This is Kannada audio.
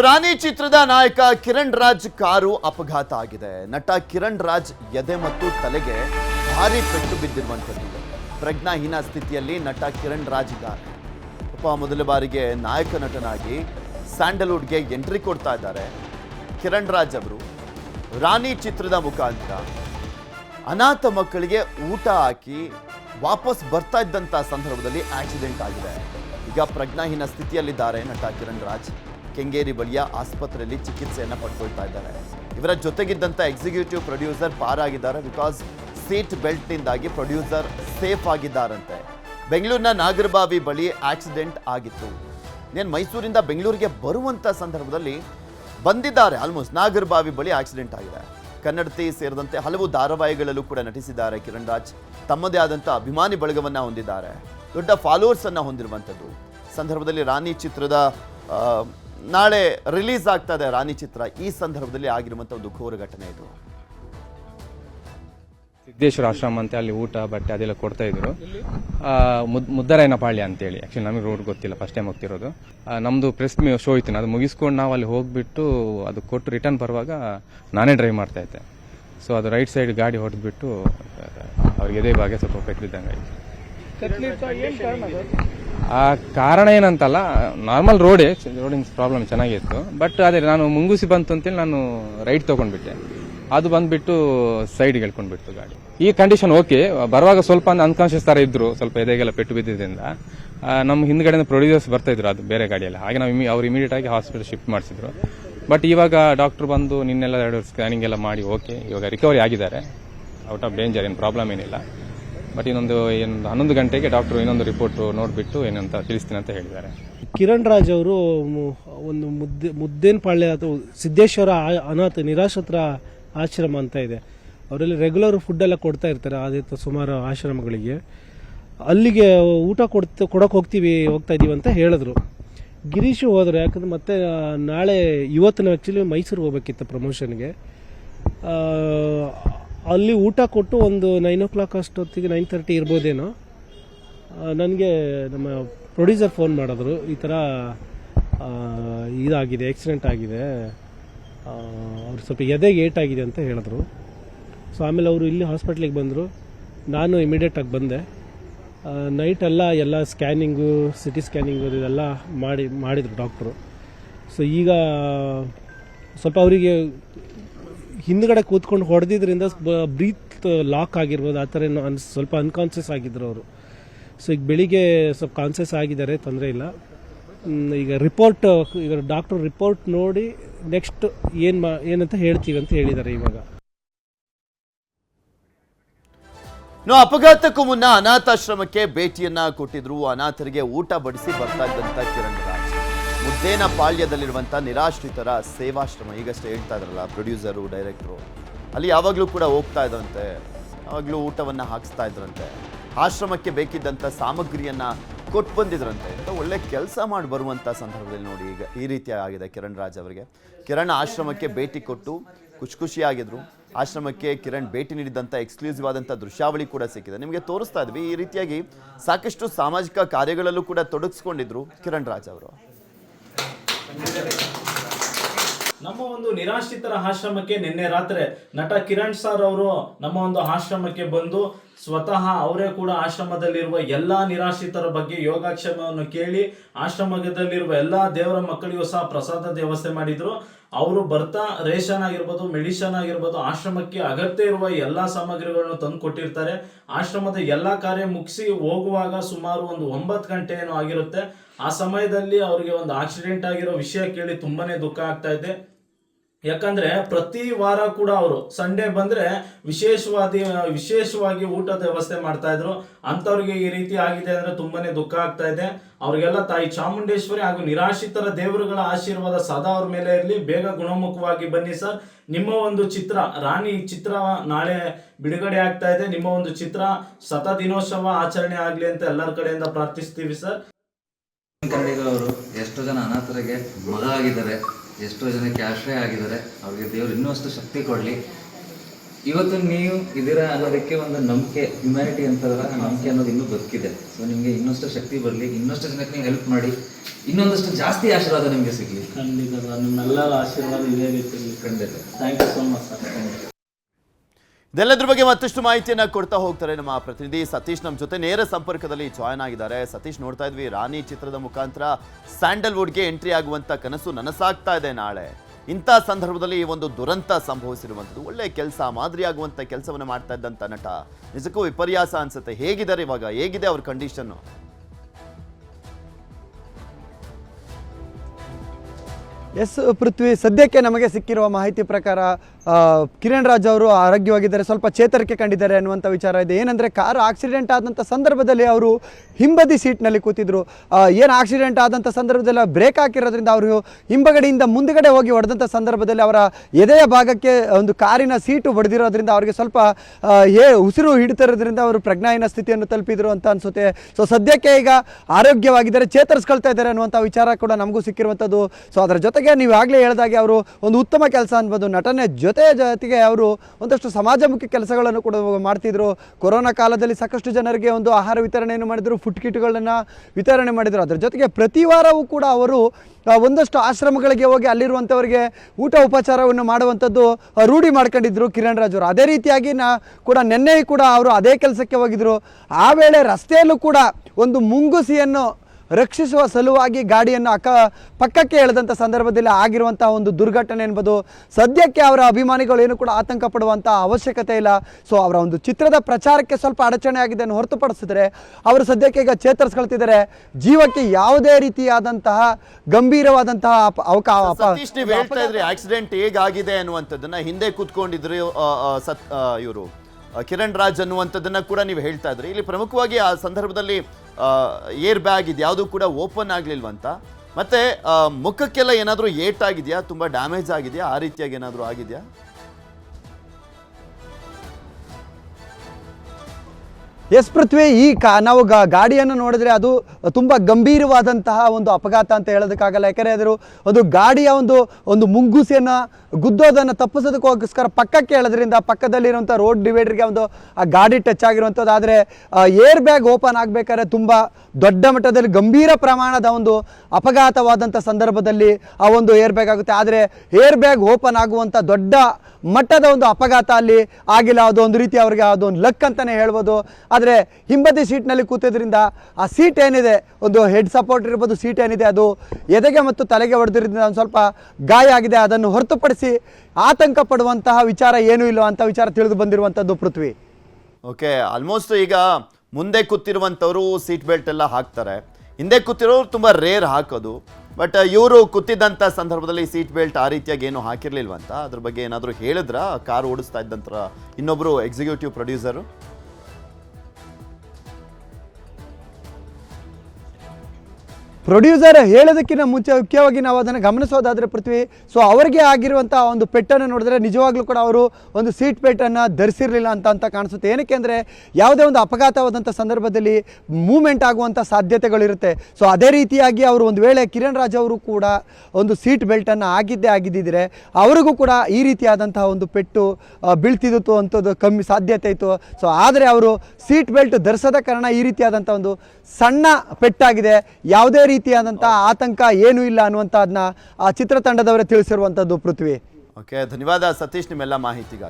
ರಾಣಿ ಚಿತ್ರದ ನಾಯಕ ಕಿರಣ್ ರಾಜ್ ಕಾರು ಅಪಘಾತ ಆಗಿದೆ. ನಟ ಕಿರಣ್ ರಾಜ್ ಎದೆ ಮತ್ತು ತಲೆಗೆ ಭಾರಿ ಪೆಟ್ಟು ಬಿದ್ದಿರುವಂಥದ್ದು. ಪ್ರಜ್ಞಾಹೀನ ಸ್ಥಿತಿಯಲ್ಲಿ ನಟ ಕಿರಣ್ ರಾಜ್ ಇದ್ದಾರೆ. ಪಾಪ ಮೊದಲ ಬಾರಿಗೆ ನಾಯಕ ನಟನಾಗಿ ಸ್ಯಾಂಡಲ್ವುಡ್ಗೆ ಎಂಟ್ರಿ ಕೊಡ್ತಾ ಇದ್ದಾರೆ ಕಿರಣ್ ರಾಜ್ ಅವರು. ರಾಣಿ ಚಿತ್ರದ ಮುಖಾಂತರ ಅನಾಥ ಮಕ್ಕಳಿಗೆ ಊಟ ಹಾಕಿ ವಾಪಸ್ ಬರ್ತಾ ಇದ್ದಂಥ ಸಂದರ್ಭದಲ್ಲಿ ಆಕ್ಸಿಡೆಂಟ್ ಆಗಿದೆ. ಈಗ ಪ್ರಜ್ಞಾಹೀನ ಸ್ಥಿತಿಯಲ್ಲಿದ್ದಾರೆ ನಟ ಕಿರಣ್ ರಾಜ್. ಕೆಂಗೇರಿ ಬಳಿಯ ಆಸ್ಪತ್ರೆಯಲ್ಲಿ ಚಿಕಿತ್ಸೆಯನ್ನು ಪಡ್ಕೊಳ್ತಾ ಇದ್ದಾರೆ. ಇವರ ಜೊತೆಗಿದ್ದಂಥ ಎಕ್ಸಿಕ್ಯೂಟಿವ್ ಪ್ರೊಡ್ಯೂಸರ್ ಪಾರಾಗಿದ್ದಾರೆ ಬಿಕಾಸ್ ಸೀಟ್ ಬೆಲ್ಟ್ನಿಂದಾಗಿ ಪ್ರೊಡ್ಯೂಸರ್ ಸೇಫ್ ಆಗಿದ್ದಾರಂತೆ. ಬೆಂಗಳೂರಿನ ನಾಗರಬಾವಿ ಬಳಿ ಆಕ್ಸಿಡೆಂಟ್ ಆಗಿತ್ತು. ನೇನು ಮೈಸೂರಿಂದ ಬೆಂಗಳೂರಿಗೆ ಬರುವಂಥ ಸಂದರ್ಭದಲ್ಲಿ ಬಂದಿದ್ದಾರೆ ಆಲ್ಮೋಸ್ಟ್ ನಾಗರಬಾವಿ ಬಳಿ ಆಕ್ಸಿಡೆಂಟ್ ಆಗಿದೆ. ಕನ್ನಡತಿ ಸೇರಿದಂತೆ ಹಲವು ಧಾರಾವಾಹಿಗಳಲ್ಲೂ ಕೂಡ ನಟಿಸಿದ್ದಾರೆ ಕಿರಣ್ ರಾಜ್. ತಮ್ಮದೇ ಆದಂಥ ಅಭಿಮಾನಿ ಬಳಗವನ್ನು ಹೊಂದಿದ್ದಾರೆ. ದೊಡ್ಡ ಫಾಲೋವರ್ಸನ್ನು ಹೊಂದಿರುವಂಥದ್ದು ಸಂದರ್ಭದಲ್ಲಿ ರಾಣಿ ಚಿತ್ರದ ನಾಳೆ ರಿಲೀಸ್ ಆಗ್ತಾ ಇದೆ ರಾಣಿ ಚಿತ್ರ. ಈ ಸಂದರ್ಭದಲ್ಲಿ ಆಗಿರುವಂತಹ ಒಂದು ಘೋರ ಘಟನೆ ಇದು. ಸಿದ್ದೇಶ್ವರ ಆಶ್ರಮ ಅಂತ ಅಲ್ಲಿ ಊಟ ಬಟ್ಟೆ ಅದೆಲ್ಲ ಕೊಡ್ತಾ ಇದ್ರು. ಮುದ್ದರಾಯನಪಾಳ್ಯ ಮುದ್- ಮುದ್ದರಾಯನ ಪಾಳ್ಯ ಅಂತೇಳಿ. ಆಕ್ಚುಲಿ ನಮಗೆ ರೋಡ್ ಗೊತ್ತಿಲ್ಲ ಫಸ್ಟ್ ಟೈಮ್ ಹೋಗ್ತಿರೋದು. ಆ, ನಮ್ದು ಪ್ರೆಸ್ ಶೋ ಇತ್ತು ಅದು ಮುಗಿಸ್ಕೊಂಡು ನಾವು ಅಲ್ಲಿ ಹೋಗ್ಬಿಟ್ಟು ಅದು ಕೊಟ್ಟು ರಿಟರ್ನ್ ಬರುವಾಗ ನಾನೇ ಡ್ರೈವ್ ಮಾಡ್ತಾ ಇದ್ದೆ. ಸೊ ಅದು ರೈಟ್ ಸೈಡ್ ಗಾಡಿ ಹೊಡೆದ್ಬಿಟ್ಟು ಅವ್ರಿಗೆ ಎದೆ ಭಾಗ ಸ್ವಲ್ಪ ಪೆಟ್ಟಿದ್ದಂಗೆ ಆಯ್ತು ಆ ಕಾರಣ ಏನಂತಲ್ಲ ನಾರ್ಮಲ್ ರೋಡೇ ರೋಡಿನ ಪ್ರಾಬ್ಲಮ್ ಚೆನ್ನಾಗಿತ್ತು. ಬಟ್ ಅದೇ, ನಾನು ಮುಂಗುಸಿ ಬಂತು ಅಂತೇಳಿ ನಾನು ರೈಟ್ ತೊಗೊಂಡ್ಬಿಟ್ಟೆ. ಅದು ಬಂದ್ಬಿಟ್ಟು ಸೈಡ್ಗೆ ಎಳ್ಕೊಂಡ್ಬಿಡ್ತು ಗಾಡಿ. ಈ ಕಂಡೀಷನ್ ಓಕೆ ಬರುವಾಗ ಸ್ವಲ್ಪ ಅನ್ಕಾನ್ಶಿಯಸ್ ತರ ಇದ್ರು, ಸ್ವಲ್ಪ ಎದೆಗೆಲ್ಲ ಪೆಟ್ಟು ಬಿದ್ದಿದ್ದರಿಂದ ನಮ್ಮ ಹಿಂದ್ಗಡೆಯಿಂದ ಪ್ರೊಡ್ಯೂಸರ್ಸ್ ಬರ್ತಾ ಇದ್ರು ಅದು ಬೇರೆ ಗಾಡಿಯಲ್ಲಿ. ಹಾಗೆ ನಾವು ಅವ್ರು ಇಮಿಡಿಯೇಟ್ ಆಗಿ ಹಾಸ್ಪಿಟಲ್ ಶಿಫ್ಟ್ ಮಾಡಿಸಿದ್ರು. ಬಟ್ ಇವಾಗ ಡಾಕ್ಟರ್ ಬಂದು ನಿನ್ನೆಲ್ಲ ಎರಡು ಸ್ಕ್ಯಾನಿಂಗ್ ಎಲ್ಲ ಮಾಡಿ ಓಕೆ ಇವಾಗ ರಿಕವರಿ ಆಗಿದ್ದಾರೆ. ಔಟ್ ಆಫ್ ಡೇಂಜರ್ ಏನು ಪ್ರಾಬ್ಲಮ್ ಏನಿಲ್ಲ. ಬಟ್ ಇನ್ನೊಂದು ಏನು, ಹನ್ನೊಂದು ಗಂಟೆಗೆ ಡಾಕ್ಟರ್ ಇನ್ನೊಂದು ರಿಪೋರ್ಟ್ ನೋಡಿಬಿಟ್ಟು ಏನಂತ ತಿಳಿಸ್ತೀನಿ ಅಂತ ಹೇಳಿದ್ದಾರೆ. ಕಿರಣ್ ರಾಜ್ ಅವರು ಒಂದು ಮುದ್ದೆ ಮುದ್ದೇನಪಾಳ್ಯ ಅಥವಾ ಸಿದ್ದೇಶ್ವರ ಅನಾಥ ನಿರಾಶ್ರಿತರ ಆಶ್ರಮ ಅಂತ ಇದೆ. ಅವರಲ್ಲಿ ರೆಗ್ಯುಲರ್ ಫುಡ್ ಎಲ್ಲ ಕೊಡ್ತಾ ಇರ್ತಾರೆ ಅದೇ ಸುಮಾರು ಆಶ್ರಮಗಳಿಗೆ. ಅಲ್ಲಿಗೆ ಊಟ ಕೊಡ್ತಾ, ಕೊಡೋಕೆ ಹೋಗ್ತೀವಿ, ಹೋಗ್ತಾ ಇದ್ದೀವಿ ಅಂತ ಹೇಳಿದ್ರು. ಗಿರೀಶು ಹೋದರು, ಯಾಕಂದ್ರೆ ಮತ್ತೆ ನಾಳೆ ಇವತ್ತಿನ ಆ್ಯಕ್ಚುಲಿ ಮೈಸೂರಿಗೆ ಹೋಗ್ಬೇಕಿತ್ತು ಪ್ರಮೋಷನ್ಗೆ ಅಲ್ಲಿ ಊಟ ಕೊಟ್ಟು ಒಂದು ನೈನ್ ಓ ಕ್ಲಾಕ್ ಅಷ್ಟೊತ್ತಿಗೆ ನೈನ್ ತರ್ಟಿ ಇರ್ಬೋದೇನೋ ನನಗೆ ನಮ್ಮ ಪ್ರೊಡ್ಯೂಸರ್ ಫೋನ್ ಮಾಡಿದ್ರು, ಈ ಥರ ಇದಾಗಿದೆ ಆಕ್ಸಿಡೆಂಟ್ ಆಗಿದೆ ಅವ್ರು ಸ್ವಲ್ಪ ಎದೆಗೆ ಏಟಾಗಿದೆ ಅಂತ ಹೇಳಿದ್ರು. ಸೊ ಆಮೇಲೆ ಅವರು ಇಲ್ಲಿ ಹಾಸ್ಪಿಟ್ಲಿಗೆ ಬಂದರು. ನಾನು ಇಮಿಡಿಯೇಟಾಗಿ ಬಂದೆ. ನೈಟೆಲ್ಲ ಎಲ್ಲ ಸ್ಕ್ಯಾನಿಂಗು ಸಿ ಟಿ ಸ್ಕ್ಯಾನಿಂಗು ಇದೆಲ್ಲ ಮಾಡಿ, ಮಾಡಿದರು ಡಾಕ್ಟ್ರು ಸೊ ಈಗ ಸ್ವಲ್ಪ ಅವರಿಗೆ ಹಿಂದ್ಗಡೆ ಕೂತ್ಕೊಂಡು ಹೊಡೆದಿದ್ರಿಂದ ಬ್ರೀತ್ ಲಾಕ್ ಆಗಿರ್ಬೋದು, ಆ ಥರ ಏನೋ ಅನ್ಸ್ ಸ್ವಲ್ಪ ಅನ್ಕಾನ್ಸಿಯಸ್ ಆಗಿದ್ರು ಅವರು. ಸೊ ಈಗ ಬೆಳಿಗ್ಗೆ ಸ್ವಲ್ಪ ಕಾನ್ಸಿಯಸ್ ಆಗಿದ್ದಾರೆ, ತೊಂದರೆ ಇಲ್ಲ. ಈಗ ರಿಪೋರ್ಟ್ ಈಗ ಡಾಕ್ಟರ್ ರಿಪೋರ್ಟ್ ನೋಡಿ ನೆಕ್ಸ್ಟ್ ಏನು ಮಾ ಏನಂತ ಹೇಳ್ತೀವಿ ಅಂತ ಹೇಳಿದ್ದಾರೆ ಇವಾಗ. ಇನ್ನು ಅಪಘಾತಕ್ಕೂ ಮುನ್ನ ಅನಾಥಾಶ್ರಮಕ್ಕೆ ಭೇಟಿಯನ್ನ ಕೊಟ್ಟಿದ್ರು. ಅನಾಥರಿಗೆ ಊಟ ಬಡಿಸಿ ಬರ್ತಾ ಇದ್ದಂತ ಕಿರಣ್ ರಾಜ್. ಮುದ್ದೇನ ಪಾಳ್ಯದಲ್ಲಿರುವಂಥ ನಿರಾಶ್ರಿತರ ಸೇವಾಶ್ರಮ, ಈಗಷ್ಟೇ ಹೇಳ್ತಾ ಇದ್ರಲ್ಲ ಪ್ರೊಡ್ಯೂಸರು ಡೈರೆಕ್ಟ್ರು ಅಲ್ಲಿ ಯಾವಾಗಲೂ ಕೂಡ ಹೋಗ್ತಾ ಇದ್ರಂತೆ, ಯಾವಾಗಲೂ ಊಟವನ್ನು ಹಾಕಿಸ್ತಾ ಇದ್ರಂತೆ. ಆಶ್ರಮಕ್ಕೆ ಬೇಕಿದ್ದಂಥ ಸಾಮಗ್ರಿಯನ್ನು ಕೊಟ್ಟು ಬಂದಿದ್ರಂತೆ. ಅಂತ ಒಳ್ಳೆ ಕೆಲಸ ಮಾಡಿ ಬರುವಂಥ ಸಂದರ್ಭದಲ್ಲಿ ನೋಡಿ ಈಗ ಈ ರೀತಿ ಆಗಿದೆ ಕಿರಣ್ ರಾಜ್ ಅವರಿಗೆ. ಕಿರಣ್ ಆಶ್ರಮಕ್ಕೆ ಭೇಟಿ ಕೊಟ್ಟು ಖುಷಿ ಖುಷಿಯಾಗಿದ್ರು. ಆಶ್ರಮಕ್ಕೆ ಕಿರಣ್ ಭೇಟಿ ನೀಡಿದಂಥ ಎಕ್ಸ್ಕ್ಲೂಸಿವ್ ಆದಂಥ ದೃಶ್ಯಾವಳಿ ಕೂಡ ಸಿಕ್ಕಿದೆ. ನಿಮಗೆ ತೋರಿಸ್ತಾ ಇದ್ವಿ, ಈ ರೀತಿಯಾಗಿ ಸಾಕಷ್ಟು ಸಾಮಾಜಿಕ ಕಾರ್ಯಗಳಲ್ಲೂ ಕೂಡ ತೊಡಗಿಸ್ಕೊಂಡಿದ್ರು ಕಿರಣ್ ರಾಜ್ ಅವರು. ನಮ್ಮ ಒಂದು ನಿರಾಶ್ರಿತರ ಆಶ್ರಮಕ್ಕೆ ನಿನ್ನೆ ರಾತ್ರಿ ನಟ ಕಿರಣ್ ಸರ್ ಅವರು ನಮ್ಮ ಒಂದು ಆಶ್ರಮಕ್ಕೆ ಬಂದು ಸ್ವತಃ ಅವರೇ ಕೂಡ ಆಶ್ರಮದಲ್ಲಿರುವ ಎಲ್ಲಾ ನಿರಾಶ್ರಿತರ ಬಗ್ಗೆ ಯೋಗಾಕ್ಷೇಮವನ್ನು ಕೇಳಿ ಆಶ್ರಮದಲ್ಲಿರುವ ಎಲ್ಲಾ ದೇವರ ಮಕ್ಕಳಿಗೂ ಸಹ ಪ್ರಸಾದದ ವ್ಯವಸ್ಥೆ ಮಾಡಿದ್ರು. ಅವರು ಬರ್ತಾ ರೇಷನ್ ಆಗಿರ್ಬೋದು, ಮೆಡಿಷನ್ ಆಗಿರ್ಬೋದು, ಆಶ್ರಮಕ್ಕೆ ಅಗತ್ಯ ಇರುವ ಎಲ್ಲ ಸಾಮಗ್ರಿಗಳನ್ನು ತಂದು ಕೊಟ್ಟಿರ್ತಾರೆ. ಆಶ್ರಮದ ಎಲ್ಲ ಕಾರ್ಯ ಮುಗಿಸಿ ಹೋಗುವಾಗ ಸುಮಾರು ಒಂದು ಒಂಬತ್ತು ಗಂಟೆ ಏನೋ ಆಗಿರುತ್ತೆ. ಆ ಸಮಯದಲ್ಲಿ ಅವರಿಗೆ ಒಂದು ಆಕ್ಸಿಡೆಂಟ್ ಆಗಿರೋ ವಿಷಯ ಕೇಳಿ ತುಂಬಾನೇ ದುಃಖ ಆಗ್ತಾ ಇದೆ. ಯಾಕಂದ್ರೆ ಪ್ರತಿ ವಾರ ಕೂಡ ಅವರು ಸಂಡೇ ಬಂದ್ರೆ ವಿಶೇಷವಾದಿ ವಿಶೇಷವಾಗಿ ಊಟದ ವ್ಯವಸ್ಥೆ ಮಾಡ್ತಾ ಇದ್ರು. ಅಂಥವ್ರಿಗೆ ಈ ರೀತಿ ಆಗಿದೆ ಅಂದ್ರೆ ತುಂಬಾನೇ ದುಃಖ ಆಗ್ತಾ ಇದೆ. ಅವ್ರಿಗೆಲ್ಲ ತಾಯಿ ಚಾಮುಂಡೇಶ್ವರಿ ಹಾಗೂ ನಿರಾಶ್ರಿತರ ದೇವರುಗಳ ಆಶೀರ್ವಾದ ಸದಾ ಅವ್ರ ಮೇಲೆ ಇರಲಿ. ಬೇಗ ಗುಣಮುಖವಾಗಿ ಬನ್ನಿ ಸರ್. ನಿಮ್ಮ ಒಂದು ಚಿತ್ರ, ರಾಣಿ ಚಿತ್ರ ನಾಳೆ ಬಿಡುಗಡೆ ಆಗ್ತಾ ಇದೆ. ನಿಮ್ಮ ಒಂದು ಚಿತ್ರ ಸತ ದಿನೋತ್ಸವ ಆಚರಣೆ ಆಗ್ಲಿ ಅಂತ ಎಲ್ಲರ ಕಡೆಯಿಂದ ಪ್ರಾರ್ಥಿಸ್ತೀವಿ ಸರ್. ಕನ್ನಡಿಗರವರು ಎಷ್ಟು ಜನ ಅನಾಥರಿಗೆ ಮಗ ಆಗಿದ್ದಾರೆ. ಎಷ್ಟೋ ಜನಕ್ಕೆ ಆಶ್ರಯ ಆಗಿದ್ದಾರೆ. ಅವ್ರಿಗೆ ದೇವರು ಇನ್ನೂ ಅಷ್ಟು ಶಕ್ತಿ ಕೊಡಲಿ. ಇವತ್ತು ನೀವು ಇದೀರಾ ಅನ್ನೋದಕ್ಕೆ ಒಂದು ನಂಬಿಕೆ ಹ್ಯುಮ್ಯಾನಿಟಿ ಅಂತಲ್ಲ ನಂಬಿಕೆ ಅನ್ನೋದು ಇನ್ನೂ ಬದುಕಿದೆ. ಸೊ ನಿಮಗೆ ಇನ್ನಷ್ಟು ಶಕ್ತಿ ಬರಲಿ. ಇನ್ನಷ್ಟು ಜನಕ್ಕೆ ನೀವು ಹೆಲ್ಪ್ ಮಾಡಿ. ಇನ್ನೊಂದಷ್ಟು ಜಾಸ್ತಿ ಆಶೀರ್ವಾದ ನಿಮಗೆ ಸಿಗಲಿ. ಖಂಡಿತ ಸರ್. ನಿಮ್ಮೆಲ್ಲರ ಆಶೀರ್ವಾದ ಇದೇ ರೀತಿ ಖಂಡಿತ. Thank you so much sir ಇದೆಲ್ಲದ್ರ ಬಗ್ಗೆ ಮತ್ತಷ್ಟು ಮಾಹಿತಿಯನ್ನು ಕೊಡ್ತಾ ಹೋಗ್ತಾರೆ ನಮ್ಮ ಪ್ರತಿನಿಧಿ ಸತೀಶ್ ನಮ್ಮ ಜೊತೆ ನೇರ ಸಂಪರ್ಕದಲ್ಲಿ ಜಾಯ್ನ್ ಆಗಿದ್ದಾರೆ. ಸತೀಶ್ ನೋಡ್ತಾ ಇದ್ವಿ, ರಾಣಿ ಚಿತ್ರದ ಮುಖಾಂತರ ಸ್ಯಾಂಡಲ್ವುಡ್ಗೆ ಎಂಟ್ರಿ ಆಗುವಂತ ಕನಸು ನನಸಾಗ್ತಾ ಇದೆ ನಾಳೆ. ಇಂಥ ಸಂದರ್ಭದಲ್ಲಿ ಈ ಒಂದು ದುರಂತ ಸಂಭವಿಸಿರುವಂಥದ್ದು, ಒಳ್ಳೆ ಕೆಲಸ ಮಾದರಿಯಾಗುವಂಥ ಕೆಲಸವನ್ನು ಮಾಡ್ತಾ ಇದ್ದಂಥ ನಟ. ನಿಜಕ್ಕೂ ವಿಪರ್ಯಾಸ ಅನ್ಸುತ್ತೆ. ಹೇಗಿದ್ದಾರೆ ಇವಾಗ? ಹೇಗಿದೆ ಅವ್ರ ಕಂಡೀಷನ್ ಎಸ್, ಪೃಥ್ವಿ, ಸದ್ಯಕ್ಕೆ ನಮಗೆ ಸಿಕ್ಕಿರುವ ಮಾಹಿತಿ ಪ್ರಕಾರ ಕಿರಣ್ ರಾಜ್ ಅವರು ಆರೋಗ್ಯವಾಗಿದ್ದಾರೆ, ಸ್ವಲ್ಪ ಚೇತರಿಕೆ ಕಂಡಿದ್ದಾರೆ ಅನ್ನುವಂಥ ವಿಚಾರ ಇದೆ. ಏನಂದರೆ, ಕಾರು ಆಕ್ಸಿಡೆಂಟ್ ಆದಂಥ ಸಂದರ್ಭದಲ್ಲಿ ಅವರು ಹಿಂಬದಿ ಸೀಟ್ನಲ್ಲಿ ಕೂತಿದ್ರು. ಏನು ಆಕ್ಸಿಡೆಂಟ್ ಆದಂಥ ಸಂದರ್ಭದಲ್ಲಿ ಬ್ರೇಕ್ ಹಾಕಿರೋದ್ರಿಂದ ಅವರು ಹಿಂಬಗಡೆಯಿಂದ ಮುಂದುಗಡೆ ಹೋಗಿ ಹೊಡೆದಂಥ ಸಂದರ್ಭದಲ್ಲಿ ಅವರ ಎದೆಯ ಭಾಗಕ್ಕೆ ಒಂದು ಕಾರಿನ ಸೀಟು ಹೊಡೆದಿರೋದ್ರಿಂದ ಅವರಿಗೆ ಸ್ವಲ್ಪ ಏ ಉಸಿರು ಹಿಡಿತಿರೋದ್ರಿಂದ ಅವರು ಪ್ರಜ್ಞಾಹೀನ ಸ್ಥಿತಿಯನ್ನು ತಲುಪಿದ್ರು ಅಂತ ಅನಿಸುತ್ತೆ. ಸೊ ಸದ್ಯಕ್ಕೆ ಈಗ ಆರೋಗ್ಯವಾಗಿದ್ದಾರೆ, ಚೇತರಿಸ್ಕೊಳ್ತಾ ಇದ್ದಾರೆ ಅನ್ನುವಂಥ ವಿಚಾರ ಕೂಡ ನಮಗೂ ಸಿಕ್ಕಿರುವಂಥದ್ದು ಸೊ ಅದರ ಜೊತೆಗೆ ನೀವು ಆಗಲೇ ಹೇಳಿದಾಗೆ ಅವರು ಒಂದು ಉತ್ತಮ ಕೆಲಸ ಅನ್ಬೋದು ನಟನೆ ಜೊತೆ ಜೊತೆಗೆ ಅವರು ಒಂದಷ್ಟು ಸಮಾಜಮುಖಿ ಕೆಲಸಗಳನ್ನು ಕೂಡ ಮಾಡ್ತಿದ್ರು. ಕೊರೋನಾ ಕಾಲದಲ್ಲಿ ಸಾಕಷ್ಟು ಜನರಿಗೆ ಒಂದು ಆಹಾರ ವಿತರಣೆಯನ್ನು ಮಾಡಿದರು ಫುಡ್ ಕಿಟ್ಗಳನ್ನು ವಿತರಣೆ ಮಾಡಿದರು. ಅದರ ಜೊತೆಗೆ ಪ್ರತಿ ವಾರವೂ ಕೂಡ ಅವರು ಒಂದಷ್ಟು ಆಶ್ರಮಗಳಿಗೆ ಹೋಗಿ ಅಲ್ಲಿರುವಂಥವರಿಗೆ ಊಟ ಉಪಚಾರವನ್ನು ಮಾಡುವಂಥದ್ದು ರೂಢಿ ಮಾಡ್ಕೊಂಡಿದ್ರು ಕಿರಣ್ ರಾಜ್ ಅವರು. ಅದೇ ರೀತಿಯಾಗಿ ನಾ ಕೂಡ ನಿನ್ನೆ ಕೂಡ ಅವರು ಅದೇ ಕೆಲಸಕ್ಕೆ ಹೋಗಿದ್ರು. ಆ ವೇಳೆ ರಸ್ತೆಯಲ್ಲೂ ಕೂಡ ಒಂದು ಮುಂಗುಸಿಯನ್ನು ರಕ್ಷಿಸುವ ಸಲುವಾಗಿ ಗಾಡಿಯನ್ನು ಅಕ್ಕ ಪಕ್ಕಕ್ಕೆ ಎಳೆದಂಥ ಸಂದರ್ಭದಲ್ಲಿ ಆಗಿರುವಂತಹ ಒಂದು ದುರ್ಘಟನೆ ಎನ್ಬೋದು ಸದ್ಯಕ್ಕೆ ಅವರ ಅಭಿಮಾನಿಗಳು ಏನು ಕೂಡ ಆತಂಕ ಪಡುವಂಥ ಅವಶ್ಯಕತೆ ಇಲ್ಲ. ಸೊ ಅವರ ಒಂದು ಚಿತ್ರದ ಪ್ರಚಾರಕ್ಕೆ ಸ್ವಲ್ಪ ಅಡಚಣೆ ಆಗಿದೆ ಅನ್ನು ಹೊರತುಪಡಿಸಿದ್ರೆ ಅವರು ಸದ್ಯಕ್ಕೆ ಈಗ ಚೇತರಿಸ್ಕೊಳ್ತಿದ್ದಾರೆ ಜೀವಕ್ಕೆ ಯಾವುದೇ ರೀತಿಯಾದಂತಹ ಗಂಭೀರವಾದಂತಹ ಆಕ್ಸಿಡೆಂಟ್ ಹೇಗಾಗಿದೆ ಅನ್ನುವಂಥದ್ದನ್ನ ಹಿಂದೆ ಕೂತ್ಕೊಂಡಿದ್ರು ಸತ್ ಇವರು ಕಿರಣ್ ರಾಜ್ ಅನ್ನುವಂಥದ್ದನ್ನ ಕೂಡ ನೀವು ಹೇಳ್ತಾ ಇದ್ರಿ. ಇಲ್ಲಿ ಪ್ರಮುಖವಾಗಿ ಆ ಸಂದರ್ಭದಲ್ಲಿ ಏರ್ ಬ್ಯಾಗ್ ಇದೆ ಯಾವುದು ಕೂಡ ಓಪನ್ ಆಗಲಿಲ್ವಂತ. ಮತ್ತೆ ಮುಖಕ್ಕೆಲ್ಲ ಏನಾದರೂ ಏಟ್ ಆಗಿದೆಯಾ ತುಂಬಾ ಡ್ಯಾಮೇಜ್ ಆಗಿದೆಯಾ? ಆ ರೀತಿಯಾಗಿ ಏನಾದರೂ ಆಗಿದೆಯಾ? ಎಸ್ ಪೃಥ್ವಿ, ಈ ಕಾ, ನಾವು ಗಾಡಿಯನ್ನು ನೋಡಿದ್ರೆ ಅದು ತುಂಬ ಗಂಭೀರವಾದಂತಹ ಒಂದು ಅಪಘಾತ ಅಂತ ಹೇಳೋದಕ್ಕಾಗಲ್ಲ. ಯಾಕಂದರೆ ಅದು ಒಂದು ಗಾಡಿಯ ಒಂದು ಒಂದು ಮುಂಗುಸಿಯನ್ನು ಗುದ್ದೋದನ್ನು ತಪ್ಪಿಸೋದಕ್ಕೋಸ್ಕರ ಪಕ್ಕಕ್ಕೆ ಹೇಳೋದ್ರಿಂದ ಪಕ್ಕದಲ್ಲಿರುವಂಥ ರೋಡ್ ಡಿವೈಡರ್ಗೆ ಒಂದು, ಆ ಗಾಡಿ ಟಚ್ ಆಗಿರುವಂಥದ್ದು. ಆದರೆ ಏರ್ ಬ್ಯಾಗ್ ಓಪನ್ ಆಗಬೇಕಾದ್ರೆ ತುಂಬ ದೊಡ್ಡ ಮಟ್ಟದಲ್ಲಿ ಗಂಭೀರ ಪ್ರಮಾಣದ ಒಂದು ಅಪಘಾತವಾದಂಥ ಸಂದರ್ಭದಲ್ಲಿ ಆ ಒಂದು ಏರ್ ಬ್ಯಾಗ್ ಆಗುತ್ತೆ. ಆದರೆ, ಏರ್ ಬ್ಯಾಗ್ ಓಪನ್ ಆಗುವಂಥ ದೊಡ್ಡ ಮಟ್ಟದ ಒಂದು ಅಪಘಾತ ಅಲ್ಲಿ ಆಗಿಲ್ಲ. ಅದು ಒಂದು ರೀತಿ ಅವ್ರಿಗೆ ಅದೊಂದು ಲಕ್ ಅಂತಲೇ ಹೇಳ್ಬೋದು. ಆದರೆ ಹಿಂಬದಿ ಸೀಟ್ನಲ್ಲಿ ಕೂತಿದ್ರಿಂದ ಆ ಸೀಟ್ ಏನಿದೆ, ಒಂದು ಹೆಡ್ ಸಪೋರ್ಟ್ ಇರ್ಬೋದು, ಸೀಟ್ ಏನಿದೆ, ಅದು ಎದೆಗೆ ಮತ್ತು ತಲೆಗೆ ಹೊಡೆದಿರೋದ್ರಿಂದ ಒಂದು ಸ್ವಲ್ಪ ಗಾಯ ಆಗಿದೆ, ಅದನ್ನು ಹೊರತುಪಡಿಸಿ ಆತಂಕ ಪಡುವಂತಹ ವಿಚಾರ ಏನೂ ಇಲ್ಲ ಅಂತ ವಿಚಾರ ತಿಳಿದು ಬಂದಿರುವಂಥದ್ದು ಪೃಥ್ವಿ. ಓಕೆ ಆಲ್ಮೋಸ್ಟ್ ಈಗ ಮುಂದೆ ಕೂತಿರುವಂಥವರು ಸೀಟ್ ಬೆಲ್ಟ್ ಎಲ್ಲ ಹಾಕ್ತಾರೆ. ಹಿಂದೆ ಕೂತಿರೋರು ತುಂಬ ರೇರ್ ಹಾಕೋದು ಬಟ್ ಇವರು ಕೂತಿದ್ದಂಥ ಸಂದರ್ಭದಲ್ಲಿ ಸೀಟ್ ಬೆಲ್ಟ್ ಆ ರೀತಿಯಾಗಿ ಏನು ಹಾಕಿರ್ಲಿಲ್ವಂತ? ಅದ್ರ ಬಗ್ಗೆ ಏನಾದರೂ ಹೇಳಿದ್ರ? ಕಾರ್ ಓಡಿಸ್ತಾ ಇದ್ದಂಥ ಇನ್ನೊಬ್ಬರು ಎಕ್ಸಿಕ್ಯೂಟಿವ್ ಪ್ರೊಡ್ಯೂಸರು ಪ್ರೊಡ್ಯೂಸರ್ ಹೇಳೋದಕ್ಕಿಂತ ಮುಂಚೆ ಮುಖ್ಯವಾಗಿ ನಾವು ಅದನ್ನು ಗಮನಿಸೋದಾದರೆ ಪೃಥ್ವಿ ಸೊ ಅವರಿಗೆ ಆಗಿರುವಂಥ ಒಂದು ಪೆಟ್ಟನ್ನು ನೋಡಿದ್ರೆ ನಿಜವಾಗ್ಲೂ ಕೂಡ ಅವರು ಒಂದು ಸೀಟ್ ಬೆಲ್ಟನ್ನು ಧರಿಸಿರಲಿಲ್ಲ ಅಂತ ಅಂತ ಕಾಣಿಸುತ್ತೆ. ಏನಕ್ಕೆ ಅಂದರೆ ಯಾವುದೇ ಒಂದು ಅಪಘಾತವಾದಂಥ ಸಂದರ್ಭದಲ್ಲಿ ಮೂಮೆಂಟ್ ಆಗುವಂಥ ಸಾಧ್ಯತೆಗಳಿರುತ್ತೆ. ಸೊ ಅದೇ ರೀತಿಯಾಗಿ ಅವರು ಒಂದು ವೇಳೆ ಕಿರಣ್ ರಾಜ್ ಅವರು ಕೂಡ ಒಂದು ಸೀಟ್ ಬೆಲ್ಟನ್ನು ಆಗಿದ್ದೇ ಆಗಿದ್ದಿದ್ರೆ ಅವರಿಗೂ ಕೂಡ ಈ ರೀತಿಯಾದಂತಹ ಒಂದು ಪೆಟ್ಟು ಬೀಳ್ತಿದ್ದು ಅಂಥದ್ದು ಕಮ್ಮಿ ಸಾಧ್ಯತೆ ಇತ್ತು. ಸೊ ಆದರೆ ಅವರು ಸೀಟ್ ಬೆಲ್ಟ್ ಧರಿಸದ ಕಾರಣ ಈ ರೀತಿಯಾದಂಥ ಒಂದು ಸಣ್ಣ ಪೆಟ್ಟಾಗಿದೆ. ಯಾವುದೇ ರೀತಿಯಾದಂಥ ಆತಂಕ ಏನೂ ಇಲ್ಲ ಅನ್ನುವಂಥದ್ದನ್ನ ಆ ಚಿತ್ರತಂಡದವರೇ ತಿಳಿಸಿರುವಂಥದ್ದು ಪೃಥ್ವಿ. ಓಕೆ ಧನ್ಯವಾದ ಸತೀಶ್ ನಿಮ್ಮೆಲ್ಲ ಮಾಹಿತಿಗಾಗಿ.